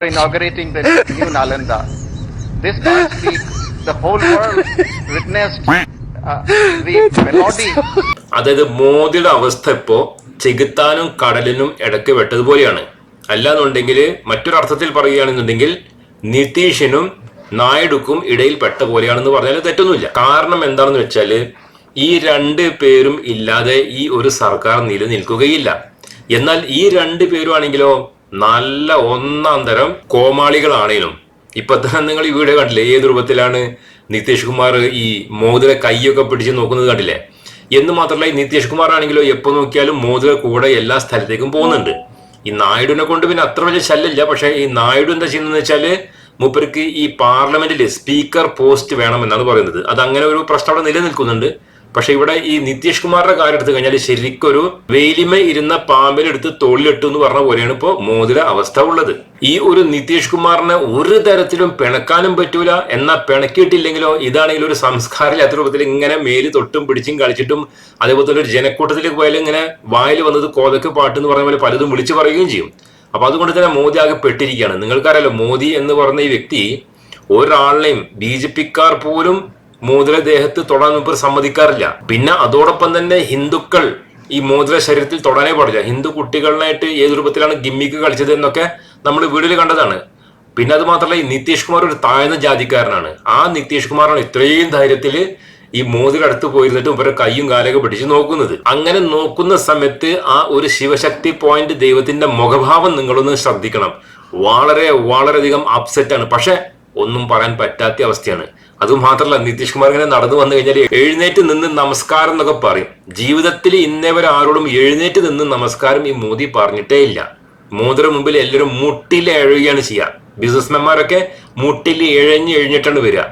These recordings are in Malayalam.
inaugurating the new Nalanda. This past week, the whole world witnessed uh, the melody. അതായത് മോദിയുടെ അവസ്ഥ ഇപ്പോ ചെകുത്താനും കടലിനും ഇടയ്ക്ക് വെട്ടതുപോലെയാണ് അല്ലാന്നുണ്ടെങ്കിൽ മറ്റൊരർത്ഥത്തിൽ പറയുകയാണെന്നുണ്ടെങ്കിൽ നിതീഷിനും നായിഡുക്കും ഇടയിൽ പെട്ട പോലെയാണെന്ന് പറഞ്ഞാൽ തെറ്റൊന്നുമില്ല. കാരണം എന്താണെന്ന് വെച്ചാൽ ഈ രണ്ട് പേരും ഇല്ലാതെ ഈ ഒരു സർക്കാർ നിലനിൽക്കുകയില്ല. എന്നാൽ ഈ രണ്ട് പേരും ആണെങ്കിലോ നല്ല ഒന്നാം തരം കോമാളികളാണേലും. ഇപ്പൊ തന്നെ നിങ്ങൾ ഈ വീഡിയോ കണ്ടില്ലേ? ഏത് രൂപത്തിലാണ് നിതീഷ് കുമാർ ഈ മോദിയുടെ കൈയൊക്കെ പിടിച്ച് നോക്കുന്നത് കണ്ടില്ലേ? എന്ന് മാത്രമല്ല ഈ നിതീഷ് കുമാർ ആണെങ്കിലോ എപ്പോ നോക്കിയാലും മോദിയുടെ കൂടെ എല്ലാ സ്ഥലത്തേക്കും പോകുന്നുണ്ട്. ഈ നായിഡുവിനെ കൊണ്ട് പിന്നെ അത്ര വലിയ ശല്യമില്ല. പക്ഷേ ഈ നായിഡു എന്താ ചെയ്യുന്നതെന്ന് വെച്ചാൽ മൂപ്പർക്ക് ഈ പാർലമെന്റിൽ സ്പീക്കർ പോസ്റ്റ് വേണമെന്നാണ് പറയുന്നത്. അത് അങ്ങനെ ഒരു പ്രശ്നം അവിടെ നിലനിൽക്കുന്നുണ്ട്. പക്ഷെ ഇവിടെ ഈ നിതീഷ് കുമാറിന്റെ കാര്യം എടുത്തു കഴിഞ്ഞാൽ ശരിക്കൊരു വെയിലിമ ഇരുന്ന പാമ്പിനെടുത്ത് തോളിലിട്ടു എന്ന് പറഞ്ഞ പോലെയാണ് ഇപ്പോ മോദിയുടെ അവസ്ഥ ഉള്ളത്. ഈ ഒരു നിതീഷ് കുമാറിനെ ഒരു തരത്തിലും പിണക്കാനും പറ്റൂല. എന്നാ പിണക്കിയിട്ടില്ലെങ്കിലോ ഇതാണെങ്കിൽ ഒരു സംസ്കാരമില്ലാത്ത രൂപത്തിൽ ഇങ്ങനെ മേൽ തൊട്ടും പിടിച്ചും കളിച്ചിട്ടും അതേപോലെ തന്നെ ഒരു ജനക്കൂട്ടത്തിലേക്ക് പോയാലും ഇങ്ങനെ വായിൽ വന്നത് കോതക്ക് പാട്ട് എന്ന് പറഞ്ഞ പോലെ പലതും വിളിച്ചു പറയുകയും ചെയ്യും. അപ്പൊ അതുകൊണ്ട് തന്നെ മോദി ആകെ പെട്ടിരിക്കുകയാണ്. നിങ്ങൾക്കറിയാലോ മോദി എന്ന് പറഞ്ഞ ഈ വ്യക്തി ഒരാളിനെയും ബി ജെ പിക്കാർ പോലും മോതിര ദേഹത്ത് തൊടാൻ മുമ്പ് സമ്മതിക്കാറില്ല. പിന്നെ അതോടൊപ്പം തന്നെ ഹിന്ദുക്കൾ ഈ മോതിര ശരീരത്തിൽ തൊടാനേ പാടില്ല. ഹിന്ദു കുട്ടികളിനായിട്ട് ഏത് രൂപത്തിലാണ് ഗിമ്മിക്ക് കളിച്ചത് എന്നൊക്കെ നമ്മൾ വീഡിയോയിൽ കണ്ടതാണ്. പിന്നെ അത് മാത്രമല്ല ഈ നിതീഷ് കുമാർ ഒരു താഴ്ന്ന ജാതിക്കാരനാണ്. ആ നിതീഷ് കുമാറാണ് ഇത്രയും ധൈര്യത്തിൽ ഈ മോതിര അടുത്ത് പോയിരുന്നിട്ട് ഇവരെ കൈയും കാലൊക്കെ പിടിച്ച് നോക്കുന്നത്. അങ്ങനെ നോക്കുന്ന സമയത്ത് ആ ഒരു ശിവശക്തി പോയിന്റ് ദൈവത്തിന്റെ മുഖഭാവം നിങ്ങളൊന്ന് ശ്രദ്ധിക്കണം. വളരെ വളരെയധികം ആണ്. പക്ഷെ ഒന്നും പറയാൻ പറ്റാത്ത അവസ്ഥയാണ്. അതുമാത്രമല്ല നിതീഷ് കുമാർ ഇങ്ങനെ നടന്നു വന്നു കഴിഞ്ഞാൽ എഴുന്നേറ്റ് നിന്ന് നമസ്കാരം എന്നൊക്കെ പറയും. ജീവിതത്തിൽ ഇന്നേവരെ എഴുന്നേറ്റ് നിന്ന് നമസ്കാരം ഈ മോദി പറഞ്ഞിട്ടേ ഇല്ല. മോദിയുടെ മുമ്പിൽ എല്ലാവരും മുട്ടിൽ എഴുകയാണ് ചെയ്യുക ബിസിനസ്മാൻമാരൊക്കെ മുട്ടിൽ എഴഞ്ഞ് എഴുന്നിട്ടാണ് വരിക.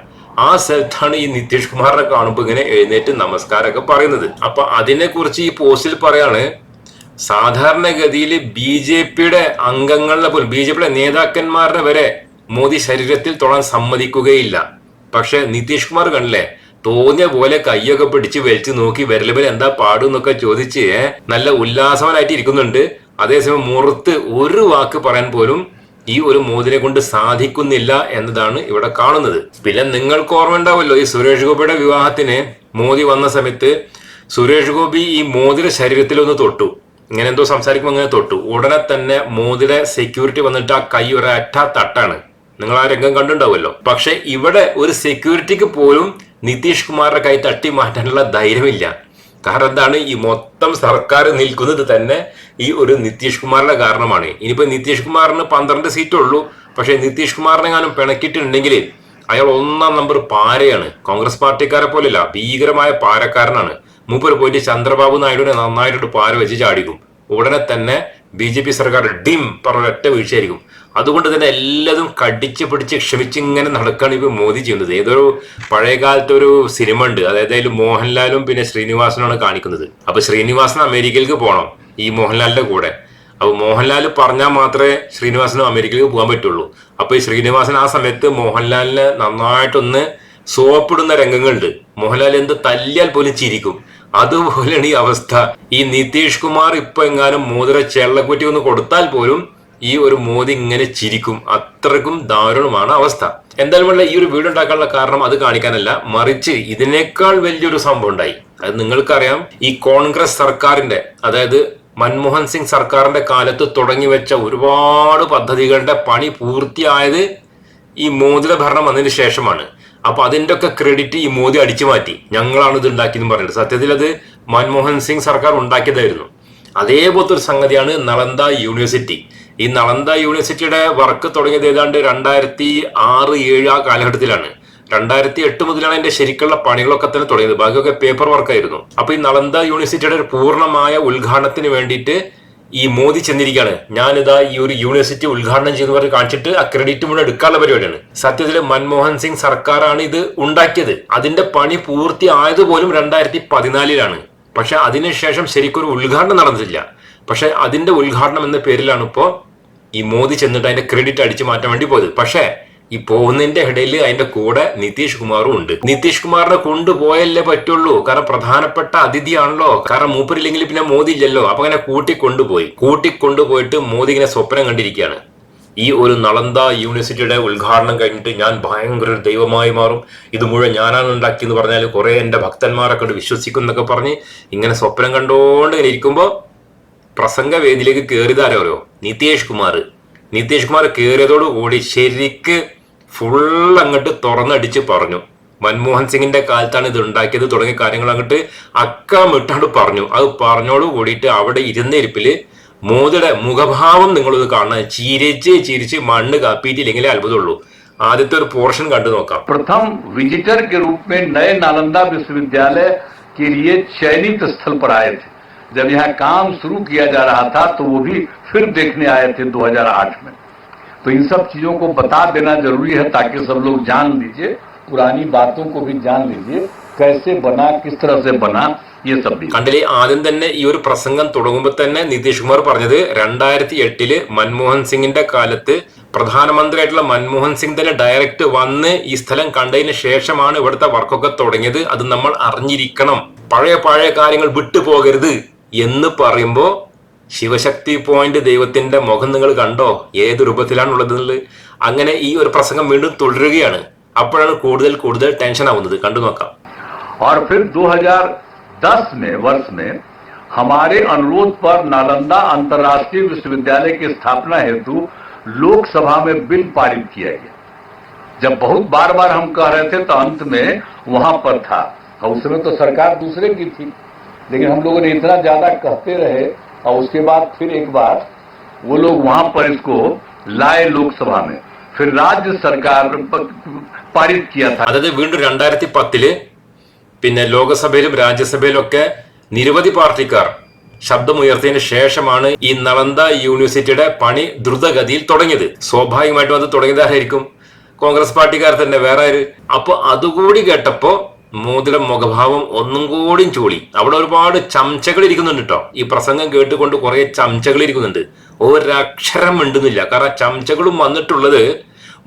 ആ സ്ഥലത്താണ് ഈ നിതീഷ് കുമാറിനെ കാണുമ്പോൾ ഇങ്ങനെ എഴുന്നേറ്റ് നമസ്കാരമൊക്കെ പറയുന്നത്. അപ്പൊ അതിനെക്കുറിച്ച് ഈ പോസ്റ്റിൽ പറയാണ് സാധാരണഗതിയിൽ ബി ജെ പിയുടെ അംഗങ്ങളെ പോലും ബി ജെ പിയുടെ നേതാക്കന്മാരുടെ വരെ മോദി ശരീരത്തിൽ തൊടാൻ സമ്മതിക്കുകയില്ല. പക്ഷെ നിതീഷ് കുമാർ കണ്ടില്ലേ? തോന്നിയ പോലെ കൈയൊക്കെ പിടിച്ച് വലിച്ചു നോക്കി വിരലുമ്പിൽ എന്താ പാടുന്നൊക്കെ ചോദിച്ച് നല്ല ഉല്ലാസവനായിട്ട് ഇരിക്കുന്നുണ്ട്. അതേസമയം മുറത്ത് ഒരു വാക്ക് പറയാൻ പോലും ഈ ഒരു മോദിനെ കൊണ്ട് സാധിക്കുന്നില്ല എന്നതാണ് ഇവിടെ കാണുന്നത്. പിന്നെ നിങ്ങൾക്ക് ഓർമ്മ ഉണ്ടാവുമല്ലോ ഈ സുരേഷ് ഗോപിയുടെ വിവാഹത്തിന് മോദി വന്ന സമയത്ത് സുരേഷ് ഗോപി ഈ മോദിയുടെ ശരീരത്തിൽ ഒന്ന് തൊട്ടു. ഇങ്ങനെ എന്തോ സംസാരിക്കുമ്പോൾ അങ്ങനെ തൊട്ടു. ഉടനെ തന്നെ മോദിയുടെ സെക്യൂരിറ്റി വന്നിട്ട് ആ കൈ ഒരറ്റ തട്ടാണ്. നിങ്ങൾ ആ രംഗം കണ്ടുണ്ടാവുമല്ലോ പക്ഷെ ഇവിടെ ഒരു സെക്യൂരിറ്റിക്ക് പോലും നിതീഷ് കുമാറിന്റെ കൈ തട്ടി മാറ്റാനുള്ള ധൈര്യമില്ല. കാരണം എന്താണ്? ഈ മൊത്തം സർക്കാർ നിൽക്കുന്നത് തന്നെ ഈ ഒരു നിതീഷ് കുമാറിന്റെ കാരണമാണ്. ഇനിയിപ്പോ നിതീഷ് കുമാറിന് പന്ത്രണ്ട് സീറ്റേ ഉള്ളൂ. പക്ഷെ നിതീഷ് കുമാറിനെ കാണും പിണക്കിയിട്ടുണ്ടെങ്കിൽ അയാൾ ഒന്നാം നമ്പർ പാരയാണ്. കോൺഗ്രസ് പാർട്ടിക്കാരെ പോലെയല്ല ഭീകരമായ പാരക്കാരനാണ്. മൂപ്പര് പോയിട്ട് ചന്ദ്രബാബു നായിഡുവിനെ നന്നായിട്ട് പാര വെച്ച് ചാടിക്കും. ഉടനെ തന്നെ ബി ജെ പി സർക്കാർ ഡിം പറഞ്ഞ ഒറ്റ വീഴ്ചയായിരിക്കും. അതുകൊണ്ട് തന്നെ എല്ലാതും കടിച്ച് പിടിച്ച് ക്ഷമിച്ചിങ്ങനെ നടക്കുകയാണ് ഇപ്പൊ മോദി ചെയ്യുന്നത്. ഏതൊരു പഴയ കാലത്തെ ഒരു സിനിമ ഉണ്ട് അതായത് മോഹൻലാലും പിന്നെ ശ്രീനിവാസനാണ് കാണിക്കുന്നത്. അപ്പൊ ശ്രീനിവാസൻ അമേരിക്കയിലേക്ക് പോകണം ഈ മോഹൻലാലിന്റെ കൂടെ. അപ്പൊ മോഹൻലാൽ പറഞ്ഞാൽ മാത്രമേ ശ്രീനിവാസനും അമേരിക്കയിലേക്ക് പോകാൻ പറ്റുള്ളൂ. അപ്പൊ ഈ ശ്രീനിവാസൻ ആ സമയത്ത് മോഹൻലാലിനെ നന്നായിട്ടൊന്ന് സോപ്പിടുന്ന രംഗങ്ങളുണ്ട്. മോഹൻലാൽ എന്ത് തല്ലിയാൽ പോലും ചിരിക്കും. അതുപോലെയാണ് ഈ അവസ്ഥ. ഈ നിതീഷ് കുമാർ ഇപ്പൊ എങ്ങാനും മോതിര ചെള്ളക്കുറ്റി ഒന്ന് കൊടുത്താൽ പോലും ഈ ഒരു മോദി ഇങ്ങനെ ചിരിക്കും അത്രക്കും ദാരുണമാണ് അവസ്ഥ. എന്തായാലും വേണ്ട ഈ ഒരു വീട് ഉണ്ടാക്കാനുള്ള കാരണം അത് കാണിക്കാനല്ല മറിച്ച് ഇതിനേക്കാൾ വലിയൊരു സംഭവം ഉണ്ടായി. അത് നിങ്ങൾക്കറിയാം ഈ കോൺഗ്രസ് സർക്കാരിന്റെ അതായത് മൻമോഹൻ സിംഗ് സർക്കാരിന്റെ കാലത്ത് തുടങ്ങി വെച്ച ഒരുപാട് പദ്ധതികളുടെ പണി പൂർത്തിയായത് ഈ മോദിയുടെ ഭരണം വന്നതിന് ശേഷമാണ്. അപ്പൊ അതിന്റെ ഒക്കെ ക്രെഡിറ്റ് ഈ മോദി അടിച്ചു മാറ്റി. ഞങ്ങളാണ് ഇത് ഉണ്ടാക്കിയെന്ന് പറഞ്ഞിട്ട്. സത്യത്തിൽ അത് മൻമോഹൻ സിംഗ് സർക്കാർ ഉണ്ടാക്കിയതായിരുന്നു. അതേപോലത്തെ ഒരു സംഗതിയാണ് നളന്ദ യൂണിവേഴ്സിറ്റി. ഈ നളന്ദ യൂണിവേഴ്സിറ്റിയുടെ വർക്ക് തുടങ്ങിയത് ഏതാണ്ട് രണ്ടായിരത്തി ആറ് ഏഴ് ആ കാലഘട്ടത്തിലാണ്. രണ്ടായിരത്തി എട്ട് മുതലാണ് എന്റെ ശരിക്കുള്ള പണികളൊക്കെ തന്നെ തുടങ്ങിയത്. ബാക്കിയൊക്കെ പേപ്പർ വർക്കായിരുന്നു അപ്പൊ ഈ നളന്ദ യൂണിവേഴ്സിറ്റിയുടെ ഒരു പൂർണമായ ഉദ്ഘാടനത്തിന് വേണ്ടിയിട്ട് ഈ മോദി ചെന്നിരിക്കുകയാണ്. ഞാനിതാ ഈ ഒരു യൂണിവേഴ്സിറ്റി ഉദ്ഘാടനം ചെയ്യുന്ന പറഞ്ഞ് കാണിച്ചിട്ട് ആ ക്രെഡിറ്റ് മുഴുവൻ എടുക്കാനുള്ള പരിപാടിയാണ്. സത്യത്തിൽ മൻമോഹൻ സിംഗ് സർക്കാരാണ് ഇത് ഉണ്ടാക്കിയത്. അതിന്റെ പണി പൂർത്തിയായത് പോലും രണ്ടായിരത്തി പതിനാലിലാണ്. പക്ഷെ അതിനുശേഷം ശരിക്കൊരു ഉദ്ഘാടനം നടന്നിട്ടില്ല. പക്ഷെ അതിന്റെ ഉദ്ഘാടനം എന്ന പേരിലാണ് ഇപ്പോ ഈ മോദി ചെന്നിട്ട് അതിന്റെ ക്രെഡിറ്റ് അടിച്ചു മാറ്റാൻ വേണ്ടി പോയത്. പക്ഷേ ഈ പോകുന്നതിന്റെ ഇടയിൽ അതിന്റെ കൂടെ നിതീഷ് കുമാറും ഉണ്ട്. നിതീഷ് കുമാറിനെ കൊണ്ടുപോയല്ലേ പറ്റുള്ളൂ. കാരണം പ്രധാനപ്പെട്ട അതിഥിയാണല്ലോ. കാരണം മൂപ്പരില്ലെങ്കിൽ പിന്നെ മോദി ഇല്ലല്ലോ. അപ്പൊ അങ്ങനെ കൂട്ടിക്കൊണ്ടുപോയി. കൂട്ടിക്കൊണ്ടുപോയിട്ട് മോദി ഇങ്ങനെ സ്വപ്നം കണ്ടിരിക്കുകയാണ്. ഈ ഒരു നളന്ദ യൂണിവേഴ്സിറ്റിയുടെ ഉദ്ഘാടനം കഴിഞ്ഞിട്ട് ഞാൻ ഭയങ്കര ഒരു ദൈവമായി മാറും. ഇത് മുഴുവൻ ഞാനാണ് ഉണ്ടാക്കിയെന്ന് പറഞ്ഞാൽ കുറെ എന്റെ ഭക്തന്മാരൊക്കെ വിശ്വസിക്കും എന്നൊക്കെ പറഞ്ഞ് ഇങ്ങനെ സ്വപ്നം കണ്ടുകൊണ്ട് ഇങ്ങനെ ഇരിക്കുമ്പോൾ പ്രസംഗ വേദിയിലേക്ക് കയറിയതാരോ അറിയോ നിതീഷ് കുമാർ നിതീഷ് കുമാർ കയറിയതോടു കൂടി ശരിക്ക് ഫുൾ അങ്ങോട്ട് തുറന്നടിച്ച് പറഞ്ഞു മൻമോഹൻ സിംഗിന്റെ കാലത്താണ് ഇത് ഉണ്ടാക്കിയത് തുടങ്ങിയ കാര്യങ്ങൾ അങ്ങോട്ട് അക്കമിട്ടാണ്ട് പറഞ്ഞു അത് പറഞ്ഞോട് കൂടിയിട്ട് അവിടെ ഇരുന്ന ഇരിപ്പില് മോദിയുടെ മുഖഭാവം നിങ്ങളത് കാണാൻ ചിരിച്ച് ചിരിച്ച് മണ്ണ് കാപ്പിയിട്ടില്ലെങ്കിലേ അത്ഭുതമുള്ളൂ ആദ്യത്തെ ഒരു പോർഷൻ കണ്ടു നോക്കാം प्रथम विजिटर के रूप में नए नालंदा विश्वविद्यालय के लिए चयनित स्थल पर आए थे जब यहाँ काम शुरू किया जा रहा था तो वो भी फिर देखने आए थे 2008 में तो इन सब चीजों को बता देना जरूरी है ताकि सब लोग जान लीजिए पुरानी बातों को भी जान लीजिए कैसे बना किस तरह से बना ये सब भी കണ്ടില്ലേ ആദ്യം തന്നെ ഈ ഒരു പ്രസംഗം തുടങ്ങുമ്പോൾ തന്നെ നിതീഷ് കുമാർ പറഞ്ഞത് രണ്ടായിരത്തി എട്ടില് മൻമോഹൻ സിംഗിന്റെ കാലത്ത് പ്രധാനമന്ത്രിയായിട്ടുള്ള മൻമോഹൻ സിംഗ് തന്നെ ഡയറക്റ്റ് വന്ന് ഈ സ്ഥലം കണ്ടതിന് ശേഷമാണ് ഇവിടുത്തെ വർക്കൊക്കെ തുടങ്ങിയത് അത് നമ്മൾ അറിഞ്ഞിരിക്കണം പഴയ പഴയ കാര്യങ്ങൾ വിട്ടുപോകരുത് എന്ന് പറയുമ്പോ ശിവശക്തി പോയിന്റ് ദൈവത്തിന്റെ മുഖം നിങ്ങൾ കണ്ടോ ഏത് രൂപത്തിലാണുള്ളത് എന്നുള്ളത് അങ്ങനെ ഈ ഒരു പ്രസംഗം വീണ്ടും തുടരുകയാണ് അപ്പോഴാണ് കൂടുതൽ കൂടുതൽ ടെൻഷൻ ആവുന്നത് കണ്ടു നോക്കാം और फिर 2010 में वर्ष में हमारे अनुरोध पर नालंदा अंतर्राष्ट्रीय विश्वविद्यालय की स्थापना हेतु लोकसभा में बिल पारित किया गया जब बहुत बार बार हम कह रहे थे तो अंत में वहां पर था और उस समय तो सरकार दूसरे की थी लेकिन हम लोगों ने इतना ज्यादा कहते रहे और उसके बाद फिर एक बार वो लोग वहां पर इसको लाए लोकसभा में फिर राज्य सरकार प- पारित किया था അതായത് വീണ്ടും രണ്ടായിരത്തി പത്തില് പിന്നെ ലോകസഭയിലും രാജ്യസഭയിലും ഒക്കെ നിരവധി പാർട്ടിക്കാർ ശബ്ദമുയർത്തിയതിനു ശേഷമാണ് ഈ നളന്ദ യൂണിവേഴ്സിറ്റിയുടെ പണി ദ്രുതഗതിയിൽ തുടങ്ങിയത് സ്വാഭാവികമായിട്ടും അത് തുടങ്ങിയത് ആരായിരിക്കും കോൺഗ്രസ് പാർട്ടിക്കാർ തന്നെ വേറെ ആര് അപ്പൊ അതുകൂടി കേട്ടപ്പോ മോതിരം മുഖഭാവം ഒന്നും കൂടിയും ചൂളി. അവിടെ ഒരുപാട് ചംച്ചകൾ ഇരിക്കുന്നുണ്ട് കേട്ടോ ഈ പ്രസംഗം കേട്ടുകൊണ്ട് കുറെ ചംച്ചകൾ ഇരിക്കുന്നുണ്ട്. ഒരക്ഷരം മിണ്ടുന്നില്ല കാരണം ചംച്ചകളും വന്നിട്ടുള്ളത്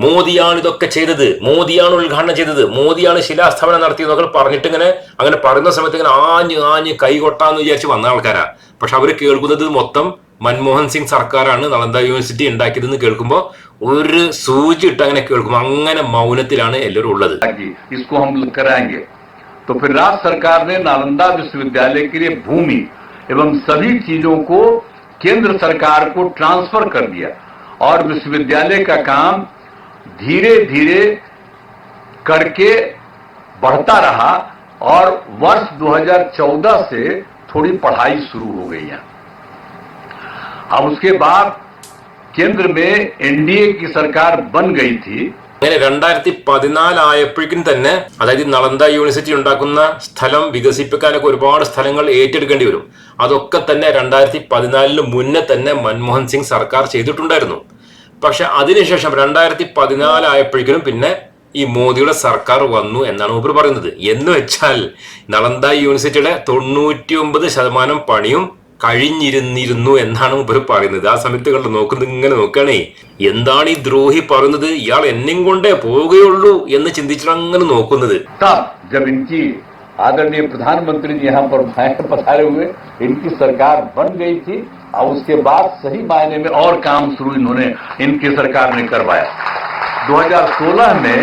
മോദിയാണ് ഇതൊക്കെ ചെയ്തത്. മോദിയാണ് ഉദ്ഘാടനം ചെയ്തത്. മോദിയാണ് ശിലാസ്ഥാപനം നടത്തിയതൊക്കെ പറഞ്ഞിട്ട് ഇങ്ങനെ അങ്ങനെ പറയുന്ന സമയത്ത് ഇങ്ങനെ ആഞ്ഞ് ആഞ്ഞ് കൈകൊട്ടാന്ന് വിചാരിച്ച് വന്ന ആൾക്കാരാ. പക്ഷെ അവർ കേൾക്കുന്നത് മൊത്തം മൻമോഹൻ സിംഗ് സർക്കാരാണ് നളന്ദ യൂണിവേഴ്സിറ്റി ഉണ്ടാക്കിയതെന്ന് കേൾക്കുമ്പോൾ ഒരു സൂചി ഇട്ട് അങ്ങനെ കേൾക്കും. അങ്ങനെ മൗനത്തിലാണ് എല്ലാവരും ഉള്ളത്. तो फिर राज्य सरकार ने नालंदा विश्वविद्यालय के लिए भूमि एवं सभी चीज़ों को केंद्र सरकार को ट्रांसफ़र कर दिया और विश्वविद्यालय का काम धीरे धीरे करके बढ़ता रहा और वर्ष 2014 से थोड़ी पढ़ाई शुरू हो गई है। अब उसके बाद केंद्र में एनडीए की सरकार बन गई थी അങ്ങനെ രണ്ടായിരത്തി പതിനാലായപ്പോഴേക്കും തന്നെ അതായത് നളന്ത യൂണിവേഴ്സിറ്റി ഉണ്ടാക്കുന്ന സ്ഥലം വികസിപ്പിക്കാനൊക്കെ ഒരുപാട് സ്ഥലങ്ങൾ ഏറ്റെടുക്കേണ്ടി വരും. അതൊക്കെ തന്നെ രണ്ടായിരത്തി പതിനാലിന് മുന്നേ തന്നെ മൻമോഹൻ സിംഗ് സർക്കാർ ചെയ്തിട്ടുണ്ടായിരുന്നു. പക്ഷെ അതിനുശേഷം രണ്ടായിരത്തി പതിനാലായപ്പോഴേക്കും പിന്നെ ഈ മോദിയുടെ സർക്കാർ വന്നു എന്നാണ് മൂപ്പർ പറയുന്നത്. എന്ന് വെച്ചാൽ നളന്ദ യൂണിവേഴ്സിറ്റിയുടെ തൊണ്ണൂറ്റി ഒമ്പത് ശതമാനം പണിയും കഴിഞ്ഞിരുന്നിരുന്നു എന്നാണ് മൂപ്പർ പറയുന്നത് ആ സമയത്ത് കണ്ട് നോക്കുന്നത് ഇങ്ങനെ നോക്കുകയാണേ എന്താണ് ഈ ദ്രോഹി പറയുന്നത് ഇയാൾ എന്നെയും കൊണ്ടേ പോവുകയുള്ളൂ എന്ന് ചിന്തിച്ചിട്ട് അങ്ങനെ നോക്കുന്നത് तब जब इनकी आदरणीय प्रधानमंत्री जी यहाँ पर पधारे हुए इनकी सरकार बन गई थी और उसके बाद सही मायने में और काम शुरू इन्होंने इनकी सरकार ने करवाया 2016 में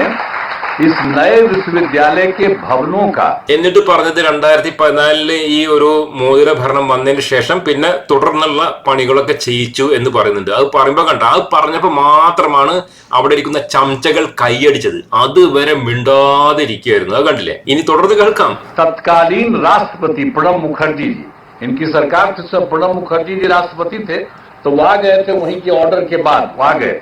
इस नए विश्वविद्यालय के भवनों का എന്നിട്ട് പറഞ്ഞത് രണ്ടായിരത്തി പതിനാലില് ഈ ഒരു മോതിര ഭരണം വന്നതിന് ശേഷം പിന്നെ തുടർന്നുള്ള പണികളൊക്കെ ചെയ്യിച്ചു എന്ന് പറയുന്നുണ്ട് അത് പറയുമ്പോൾ കണ്ട അത് പറഞ്ഞപ്പോൾ മാത്രമാണ് അവിടെ ഇരിക്കുന്ന ചമച്ചകൾ കൈയടിച്ചത് അതുവരെ മിണ്ടാതിരിക്കുകയായിരുന്നു അത് കണ്ടില്ലേ ഇനി തുടർന്ന് കേൾക്കാം तत्कालीन राष्ट्रपति प्रणब मुखर्जी जी इनकी सरकार थी सब प्रणब मुखर्जी जी राष्ट्रपति थे तो वो आ गए थे वहीं के ऑर्डर के बाद वो आ गए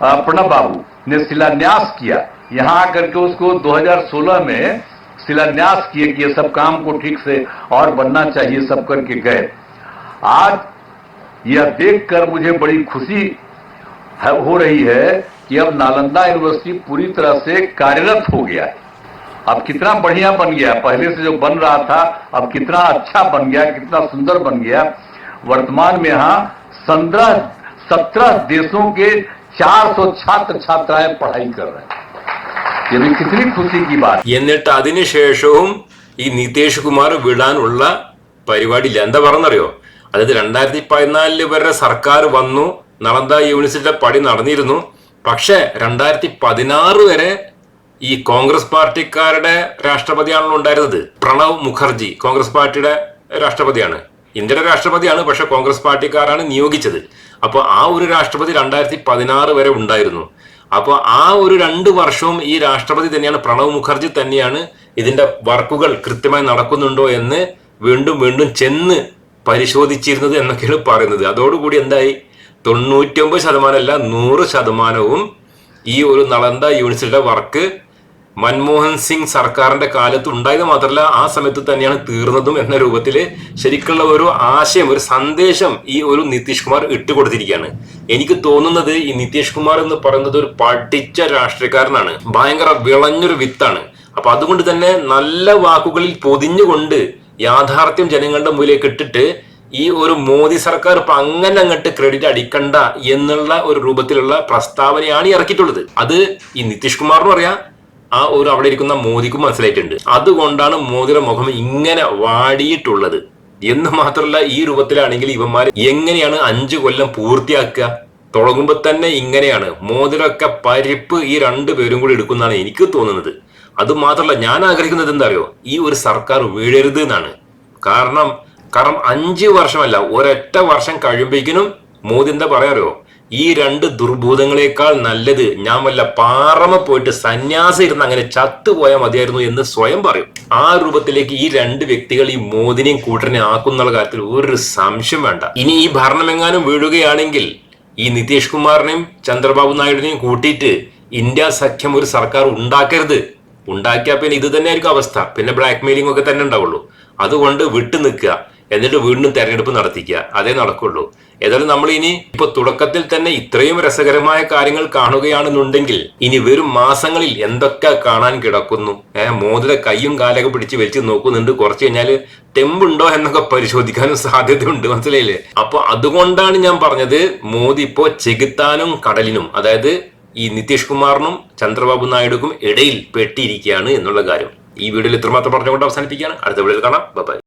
अ, प्रणब बाबू ने शिलान्यास किया यहाँ आकर के उसको 2016 में शिलान्यास किए कि ये सब काम को ठीक से और बनना चाहिए, सब करके गए। आज यह देखकर मुझे बड़ी खुशी हो रही है कि अब नालंदा यूनिवर्सिटी पूरी तरह से कार्यरत हो गया है। अब कितना बढ़िया बन गया। पहले से जो बन रहा था, अब कितना अच्छा बन गया, कितना सुंदर बन गया। वर्तमान में यहाँ सत्रह देशों के 400 छात्र छात्राएँ पढ़ाई कर रहे हैं। എന്നിട്ട് അതിനുശേഷവും ഈ നിതീഷ് കുമാർ വിടാനുള്ള പരിപാടി ഇല്ല എന്താ പറഞ്ഞറിയോ? അതായത് രണ്ടായിരത്തി പതിനാലിൽ വരെ സർക്കാർ വന്നു നളന്ദ യൂണിവേഴ്സിറ്റിയുടെ പടി നടന്നിരുന്നു. പക്ഷേ രണ്ടായിരത്തി പതിനാറ് വരെ ഈ കോൺഗ്രസ് പാർട്ടിക്കാരുടെ രാഷ്ട്രപതിയാണല്ലോ ഉണ്ടായിരുന്നത്. പ്രണവ് മുഖർജി കോൺഗ്രസ് പാർട്ടിയുടെ രാഷ്ട്രപതിയാണ്. ഇന്ത്യയുടെ രാഷ്ട്രപതിയാണ് പക്ഷെ കോൺഗ്രസ് പാർട്ടിക്കാരാണ് നിയോഗിച്ചത്. അപ്പോൾ ആ ഒരു രാഷ്ട്രപതി രണ്ടായിരത്തി പതിനാറ് വരെ ഉണ്ടായിരുന്നു. അപ്പോൾ ആ ഒരു രണ്ട് വർഷവും ഈ രാഷ്ട്രപതി തന്നെയാണ് പ്രണവ് മുഖർജി തന്നെയാണ് ഇതിന്റെ വർക്കുകൾ കൃത്യമായി നടക്കുന്നുണ്ടോ എന്ന് വീണ്ടും വീണ്ടും ചെന്ന് പരിശോധിച്ചിരുന്നത് എന്നൊക്കെയാണ് പറയുന്നത്. അതോടുകൂടി എന്തായി? തൊണ്ണൂറ്റി ഒമ്പത് ശതമാനമല്ല നൂറ് ശതമാനവും ഈ ഒരു നളന്ദ യൂണിവേഴ്സിറ്റിയുടെ വർക്ക് മൻമോഹൻ സിംഗ് സർക്കാരിന്റെ കാലത്ത് ഉണ്ടായത് മാത്രമല്ല ആ സമയത്ത് തന്നെയാണ് തീർന്നതും എന്ന രൂപത്തിൽ ശരിക്കുള്ള ഒരു ആശയം ഒരു സന്ദേശം ഈ ഒരു നിതീഷ് കുമാർ ഇട്ടുകൊടുത്തിരിക്കുകയാണ് എനിക്ക് തോന്നുന്നത് ഈ നിതീഷ് കുമാർ എന്ന് പറയുന്നത് ഒരു പഠിച്ച രാഷ്ട്രീയക്കാരനാണ്. ഭയങ്കര വിളഞ്ഞൊരു വിത്താണ്. അപ്പൊ അതുകൊണ്ട് തന്നെ നല്ല വാക്കുകളിൽ പൊതിഞ്ഞുകൊണ്ട് യാഥാർത്ഥ്യം ജനങ്ങളുടെ മുന്നിലേക്ക് ഇട്ടിട്ട് ഈ ഒരു മോദി സർക്കാർ ഇപ്പൊ അങ്ങനെ അങ്ങോട്ട് ക്രെഡിറ്റ് അടിക്കണ്ട എന്നുള്ള ഒരു രൂപത്തിലുള്ള പ്രസ്താവനയാണ് ഇറക്കിയിട്ടുള്ളത്. അത് ഈ നിതീഷ് കുമാറിനും അറിയാം ആ ഒരു അവിടെ ഇരിക്കുന്ന മോദിക്കും മനസ്സിലായിട്ടുണ്ട്. അതുകൊണ്ടാണ് മോദിയുടെ മുഖം ഇങ്ങനെ വാടിയിട്ടുള്ളത്. എന്ന് മാത്രമല്ല ഈ രൂപത്തിലാണെങ്കിൽ ഇവന്മാർ എങ്ങനെയാണ് അഞ്ചു കൊല്ലം പൂർത്തിയാക്കുക? തുടങ്ങുമ്പോൾ തന്നെ ഇങ്ങനെയാണ്. മോതിരൊക്കെ പരിപ്പ് ഈ രണ്ടു പേരും കൂടി എടുക്കുന്നതാണ് എനിക്ക് തോന്നുന്നത്. അത് മാത്രമല്ല ഞാൻ ആഗ്രഹിക്കുന്നത് എന്താ അറിയോ ഈ ഒരു സർക്കാർ വീഴരുത് എന്നാണ്. കാരണം കാരണം അഞ്ച് വർഷമല്ല ഒരൊറ്റ വർഷം കഴിയുമ്പോഴേക്കിനും മോദി എന്താ പറയാറോ ഈ രണ്ട് ദുർഭൂതങ്ങളെക്കാൾ നല്ലത് ഞാൻ വല്ല പാറമ പോയിട്ട് സന്യാസം ഇരുന്ന് അങ്ങനെ ചത്തുപോയാൽ മതിയായിരുന്നു എന്ന് സ്വയം പറയും. ആ രൂപത്തിലേക്ക് ഈ രണ്ട് വ്യക്തികൾ ഈ മോദിനെയും കൂട്ടനെ ആക്കുന്നുള്ള കാര്യത്തിൽ ഒരു സംശയം വേണ്ട. ഇനി ഈ ഭരണമെങ്ങാനും വീഴുകയാണെങ്കിൽ ഈ നിതീഷ് കുമാറിനെയും ചന്ദ്രബാബു നായിഡുവിനെയും കൂട്ടിയിട്ട് ഇന്ത്യ സഖ്യം ഒരു സർക്കാർ ഉണ്ടാക്കരുത്. ഉണ്ടാക്കിയാൽ പിന്നെ ഇത് തന്നെയായിരിക്കും അവസ്ഥ. പിന്നെ ബ്ലാക്ക്മെയിലിംഗ് ഒക്കെ തന്നെ ഉണ്ടാവുള്ളൂ. അതുകൊണ്ട് വിട്ടു നിൽക്കുക എന്നിട്ട് വീണ്ടും തെരഞ്ഞെടുപ്പ് നടത്തിക്കുക. അതേ നടക്കുള്ളൂ. ഏതായാലും നമ്മൾ ഇനി ഇപ്പൊ തുടക്കത്തിൽ തന്നെ ഇത്രയും രസകരമായ കാര്യങ്ങൾ കാണുകയാണെന്നുണ്ടെങ്കിൽ ഇനി വരും മാസങ്ങളിൽ എന്തൊക്കെ കാണാൻ കിടക്കുന്നു? ഏഹ് മോതിര കൈയും കാലൊക്കെ പിടിച്ച് വലിച്ചു നോക്കുന്നുണ്ട്. കുറച്ച് കഴിഞ്ഞാൽ തെമ്പുണ്ടോ എന്നൊക്കെ പരിശോധിക്കാനും സാധ്യതയുണ്ട്. മനസ്സിലായില്ലേ? അപ്പൊ അതുകൊണ്ടാണ് ഞാൻ പറഞ്ഞത് മോദി ഇപ്പോ ചെകുത്താനും കടലിനും അതായത് ഈ നിതീഷ് കുമാറിനും ചന്ദ്രബാബു നായിഡുക്കും ഇടയിൽ പെട്ടിയിരിക്കുകയാണ് എന്നുള്ള കാര്യം. ഈ വീഡിയോയിൽ ഇത്രമാത്രം പറഞ്ഞുകൊണ്ട് അവസാനിപ്പിക്കുകയാണ്. അടുത്ത വീഡിയോയിൽ കാണാം. ബൈ.